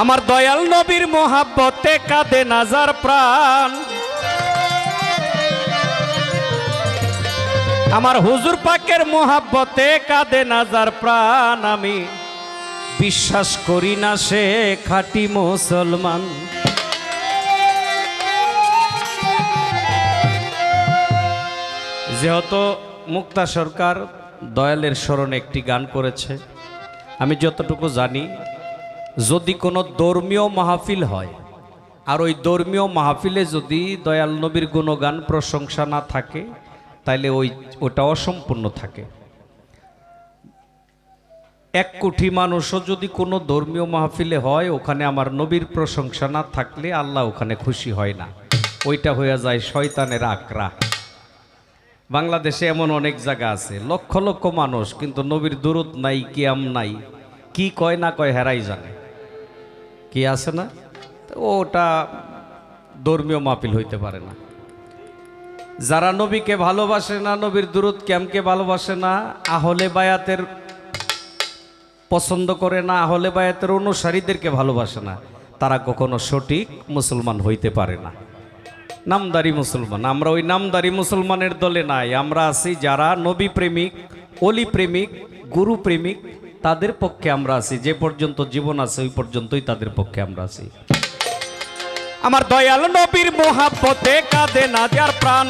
আমার দয়াল নবীর মোহাব্বতে কাঁদে নাজার প্রাণ। আমার হুজুর পাকের মোহাব্বতে কাঁদে নাজার প্রাণ। আমি বিশ্বাস করি না সে খাঁটি মুসলমান। যেহেতু মুক্তা সরকার দয়ালের স্মরণে একটি গান করেছে, আমি যতটুকু জানি যদি কোনো ধর্মীয় মাহফিল হয়, আর ওই ধর্মীয় মাহফিলে যদি দয়াল নবীর গুণগান প্রশংসা না থাকে, তাইলে ওই, ওটা অসম্পূর্ণ থাকে। এক কোটি মানুষও যদি কোনো ধর্মীয় মাহফিলে হয়, ওখানে আমার নবীর প্রশংসা না থাকলে আল্লাহ ওখানে খুশি হয় না। ওইটা হয়ে যায় শয়তানের আকরা বাংলাদেশে এমন অনেক জায়গা আছে, লক্ষ লক্ষ মানুষ, কিন্তু নবীর দূরত নাই, কিয়াম নাই। কি কয় না কয় হেরাই জানে। কি আছে না? ওটা ধর্মীয় মাপিল হইতে পারে না। যারা নবীকে ভালোবাসে না, নবীর দূরত ক্যামকে ভালোবাসে না, আহলে বায়াতের পছন্দ করে না, আহলে বায়াতের অনুসারীদেরকে ভালোবাসে না, তারা কখনো সঠিক মুসলমান হইতে পারে না। নামদারি মুসলমান, আমরা ওই নামদারি মুসলমানের দলে নাই, আমরা আছি যারা নবী প্রেমিক অলি প্রেমিক গুরু প্রেমিক তাদের পক্ষে আমরা আছি। যে পর্যন্ত জীবন আছে ওই পর্যন্তই তাদের পক্ষে আমরা আছি। আমার দয়াল নবীর মোহাব্বতে কাঁদে নাজার প্রাণ।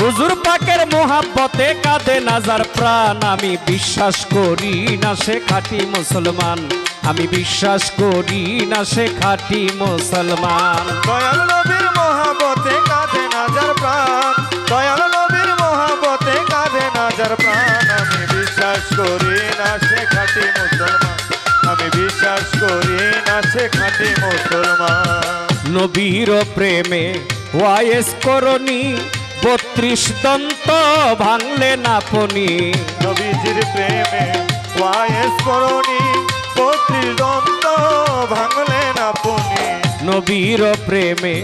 হুজুর পাকের মোহাব্বতে কাঁদে নাজার প্রাণ। আমি বিশ্বাস করি না সে খাঁটি মুসলমান। আমি বিশ্বাস করি না সে খাঁটি মুসলমান। দয়াল নবীর মহাবতে খাঁটি মুসলমান আমি বিশ্বাস করি না সে খাঁটি মুসলমান নবীর প্রেমে ওয়াইস করণী বত্রিশ দন্ত ভাঙলে নাপনি। নবীজির প্রেমে ওয়াইস করণি পত্রী দন্ত ভাঙলেন আপনি নবীর প্রেমে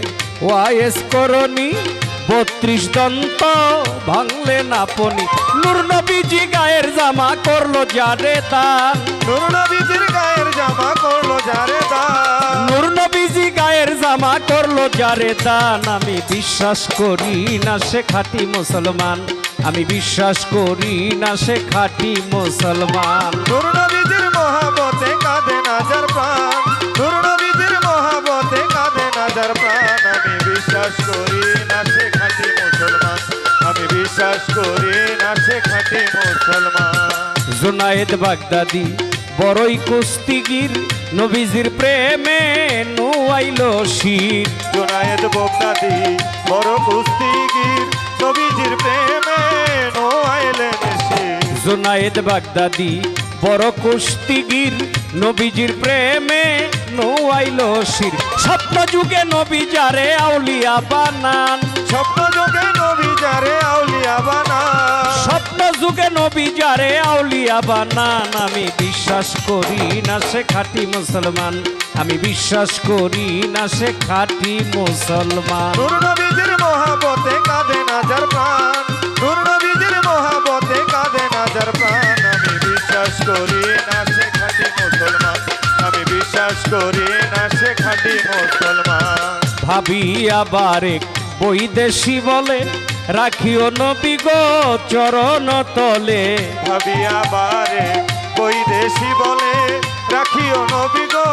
ওয়াইস করণী বত্রিশ দন্ত ভাঙলে নাপনি। নূর নবীজি গায়ের জামা করল যারে দান নুর নবীজির গায়ের জামা করল যারে দান নূর নবীজি গায়ের জামা করল যারে দান আমি বিশ্বাস করি না সে খাঁটি মুসলমান। আমি বিশ্বাস করি না সে খাঁটি মুসলমান। নুর নবীজির মহাবতে কাঁদে নাজার প্রাণ। নুর নবীজির মহাবতে কাঁদে নাজার প্রাণ। আমি বিশ্বাস করি না সে খাঁটি মুসলমান। আমি বিশ্বাস করি জুনায়েদ বাগদাদি বড়ই কুস্তিগির নবীজির প্রেমে নুয়াইলো শির। জোনায়েদ বোকাদি বড় কুস্তিগির নবীজির প্রেমে নো আইলেন সে জুনায়েদ বাগদাদি বড় কুস্তিগির নবীজির প্রেমে নুয়াইলো শির। স্বপ্ন যুগে নবী যারে আউলিয়া বানান। নবী যারে আউলিয়া বানা স্বপ্ন যুগে নবী যারে আউলিয়া বানান আমি বিশ্বাস করি না সে খাঁটি মুসলমান। আমি বিশ্বাস করি না সে খাঁটি মুসলমান। নূর নবীজির মহাবতে কাঁদে নাজার প্রাণ। নূর নবীজির মহাবতে কাঁদে নাজার প্রাণ। আমি বিশ্বাস করি না সে খাঁটি মুসলমান। আমি বিশ্বাস করি না সে খাঁটি মুসলমান। ভাবি আবার বৈদেশি বলে রাখিও নবী গো চরণ তলে। ভাবিয়া বারে বৈদেশি বলে রাখিও নবী গো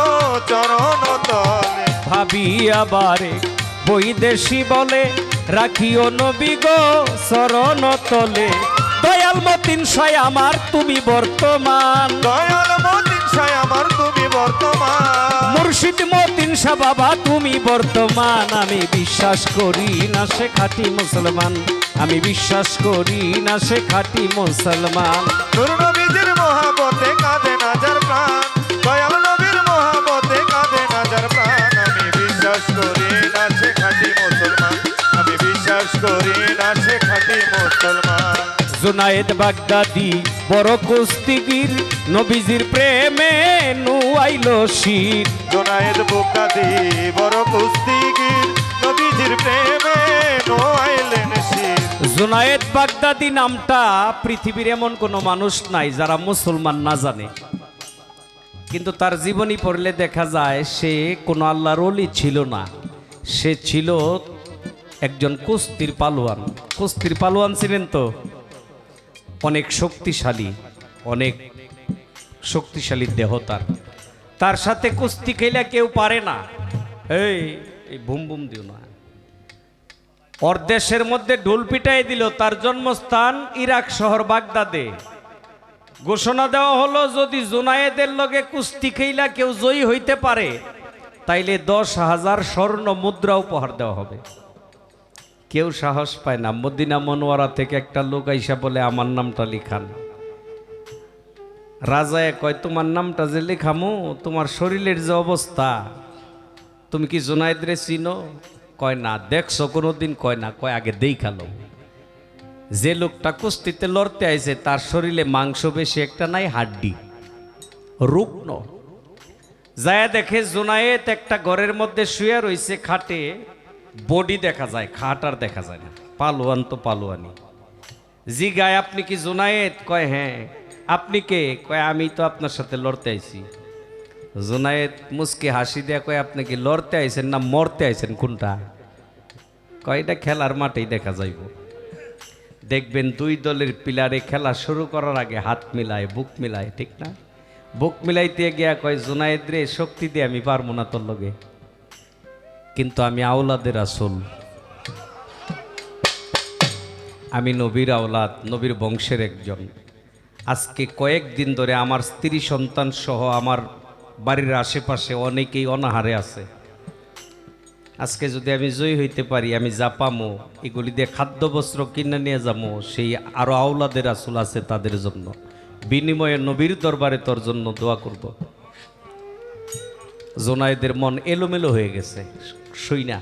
চরণ তলে। ভাবি আবার এক বৈদেশি বলে রাখিও নবী গো চরণ তলে। দয়াল মতিন সাই আমার তুমি বর্তমান। দয়াল মতিন সায় আমার তুমি বর্তমান। মুর্শিদ মতিন শাহ বাবা তুমি বর্তমান। আমি বিশ্বাস করি না সে খাঁটি মুসলমান। আমি বিশ্বাস করি না সে খাঁটি মুসলমান। নূর নবীজির মহাবতে কাঁদে নাজার প্রাণ। দয়াল নবীর মহাবতে কাঁদে নাজার প্রাণ। আমি বিশ্বাস করি না সে খাঁটি মুসলমান। আমি বিশ্বাস করি না সে খাঁটি মুসলমান। জুনায়েদ বাগদাদি বড় কুস্তিগির নবীজির প্রেমে নুয়াইলো শির। জোনায়েদ বোকাদি বড় কুস্তিগির নবীজির প্রেমে নো আইলেন শির। জুনায়েদ বাগদাদি নামটা পৃথিবীর এমন কোনো মানুষ নাই যারা মুসলমান না জানে। কিন্তু তার জীবনী পড়লে দেখা যায় সে কোনো আল্লাহর অলি ছিল না। সে ছিল একজন কুস্তির পালোয়ান। কুস্তির পালোয়ান ছিলেন তো? অনেক শক্তিশালী অনেক শক্তিশালী দেহ তার। তার সাথে কুস্তি খেলে কেউ পারে না। এই এই বুম বুম দিও না। ওর দেশের মধ্যে ঢোল পিটাই দিল, তার জন্মস্থান ইরাক শহর বাগদাদে। ঘোষণা দেওয়া হলো, যদি জুনায়েদের লগে কুস্তি খেইলা কেউ জয়ী হইতে পারে, তাইলে দশ হাজার স্বর্ণ মুদ্রা উপহার দেওয়া হবে। কেউ সাহস পায় না। মদিনা মনোয়ারা থেকে একটা লোক আইসা বলে, আমার নামটা লিখান। রাজায় কয়, তোমার নামটা যে লেখামো, তোমার শরীরের যে অবস্থা, তুমি কি জুনায়েদরে চিনো? কয়, না, দেখছ, কোনোদিন কয় না। কয়, আগে দেখাল যে লোকটা কুস্তিতে লড়তে আইছে, তার শরীরে মাংস বেশি, একটা নাই হাড্ডি। রুগ্ন যায় দেখে জোনায়েত একটা ঘরের মধ্যে শুয়ে রইছে খাটে। বডি দেখা যায়, খাট আর দেখা যায় না। পালোয়ান তো পালোয়ানি জি গায় আপনি কি জোনায়েত কয় হ্যাঁ। আপনি কে? কয়, আমি তো আপনার সাথে লড়তে আইছি। জোনায়েত মুসকে হাসি দেয়া কয়, আপনি কি লড়তে আইছেন না মরতে আইছেন? কোনটা? কয়, এটা খেলার মাঠেই দেখা যাইব। দেখবেন দুই দলের পিলারে খেলা শুরু করার আগে হাত মিলায়, বুক মিলায়, ঠিক না? বুক মিলাইতে গিয়া কয়, জোনায়েদ রে, শক্তি দিয়ে আমি পারব না তোর লগে। কিন্তু আমি আওলাদের আসল আমি নবীর আওলাদ, নবীর বংশের একজন। আজকে কয়েকদিন ধরে আমার স্ত্রী সন্তান সহ আমার বাড়ির আশেপাশে অনেকেই অনাহারে আছে। আজকে যদি আমি জয়ী হইতে পারি, আমি যা পামো, এগুলি দিয়ে খাদ্য বস্ত্র কিনে নিয়ে যাব সেই আরও আওলাদের আসল আছে তাদের জন্য। বিনিময়ে নবীর দরবারে তোর জন্য দোয়া করব। জোনায়েদের মন এলোমেলো হয়ে গেছে। শুই না।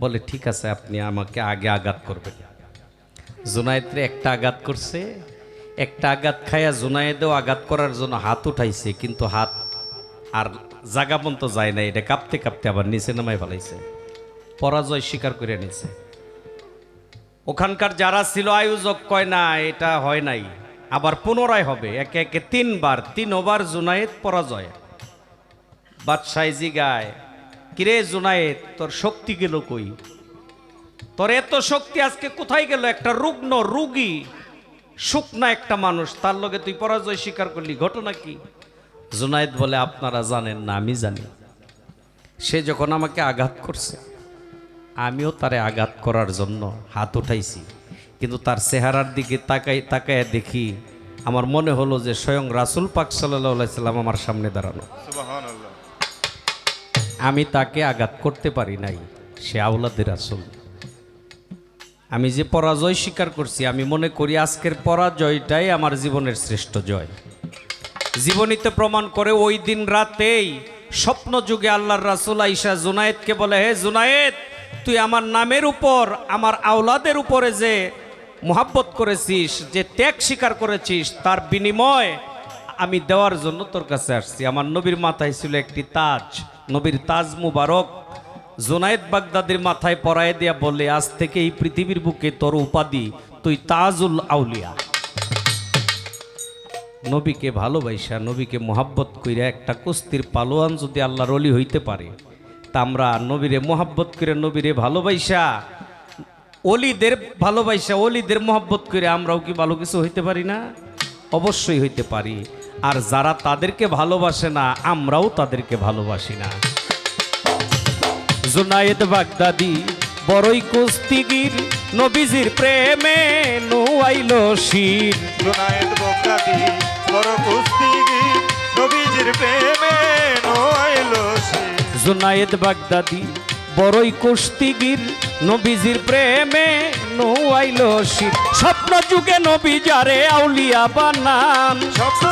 বলে, ঠিক আছে, আপনি আমাকে আগে আঘাত করবেন। জোনায়েদরে একটা আঘাত করছে। একটা আঘাত খাইয়া জোনায়েদেও আঘাত করার জন্য হাত উঠাইছে, কিন্তু হাত আর জাগা পর্যন্ত যায় না এটা কাঁপতে কাঁপতে আবার নিচে নামাই ফেলাইছে। পরাজয় স্বীকার করে নিছে। ওখানকার যারা ছিল, আয়োজক কয়, না, এটা হয় নাই। আবার পুনরায় হবে। একে একে তিনবার তিন ওভার জুনায়েদ পরাজয়। বাদশাহ জিগায় কিরে জুনায়েদ, তোর শক্তি গেল কই? তোর এত শক্তি আজকে কোথায় গেল? একটা রুগ্ন রুগী, শুকনা একটা মানুষ, তার লগে তুই পরাজয় স্বীকার করলি, ঘটনা কি? জুনায়েদ বলে, আপনারা জানেন না, আমি জানি। সে যখন আমাকে আঘাত করছে, আমিও তারে আঘাত করার জন্য হাত উঠাইছি। কিন্তু তার চেহারার দিকে তাকাই, তাকায় দেখি, আমার মনে হলো যে স্বয়ং রাসুল পাক সাল্লাহ সাল্লাম আমার সামনে দাঁড়ানো। আমি তাকে আঘাত করতে পারি নাই, সে আউলাদের আসল আমি যে পরাজয় স্বীকার করছি, আমি মনে করি আজকের পরাজয়টাই আমার জীবনের শ্রেষ্ঠ জয়। জীবনীতে প্রমাণ করে ওই দিন রাতেই স্বপ্ন যুগে আল্লাহর রাসুল আইসা জুনায়েদকে বলে, হে জুনায়েদ, তুই আমার নামের উপর, আমার আওলাদের উপরে যে মোহাব্বত করেছিস, যে ত্যাগ স্বীকার করেছিস, তার বিনিময় আমি দেওয়ার জন্য তোর কাছে আসছি। আমার নবীর মাথায় ছিল একটি তাজ। নবীর তাজ মুবারক। জোনায়েদ বাগদাদের মাথায় পরায় দিয়া বলে, আজ থেকে এই পৃথিবীর বুকে তোর উপাধি, তুই তাজুল আউলিয়া। নবীকে ভালোবাসা, নবীকে মোহাব্বত কইরা একটা কুস্তির পালোয়ান যদি আল্লাহর অলি হইতে পারে, তা আমরা নবীরে মোহাব্বত করে নবীরে ভালোবাসা অলিদের ভালোবাসা অলিদের মোহাব্বত করে আমরাও কি ভালো কিছু হইতে পারি না? অবশ্যই হইতে পারি। আর যারা তাদেরকে ভালোবাসে না আমরাও তাদেরকে ভালোবাসি না। জুনায়েদ বাগদাদি বড়ই কুস্তিগির নবীজির প্রেমে নুয়াইল শির। জুনায়েদ বকরাতি বড় কুস্তিগি নবীজির প্রেমে নোয়াইলো সে জুনায়েদ বাগদাদি বড়ই কুস্তিগির নবীজির প্রেমে নুয়াইল শির। স্বপ্ন যুগে নবী যারে আউলিয়া বানান। স্বপ্ন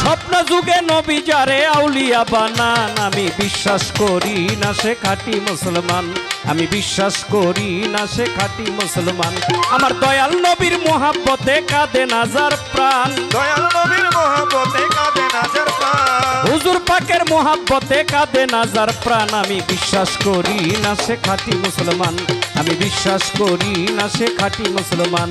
স্বপ্ন যুগে নবী যারে আউলিয়া বানান আমি বিশ্বাস করি না সে খাঁটি মুসলমান। আমি বিশ্বাস করি না সে খাঁটি মুসলমান। আমার দয়াল নবীর মোহাব্বতে কাঁদে নাজার প্রাণ। দয়াল নবীর মহাপতে কাঁদে নাজার প্রাণ। হুজুর পাকের মোহাব্বতে কাঁদে নাজার প্রাণ। আমি বিশ্বাস করি না সে খাঁটি মুসলমান। আমি বিশ্বাস করি না সে খাঁটি মুসলমান।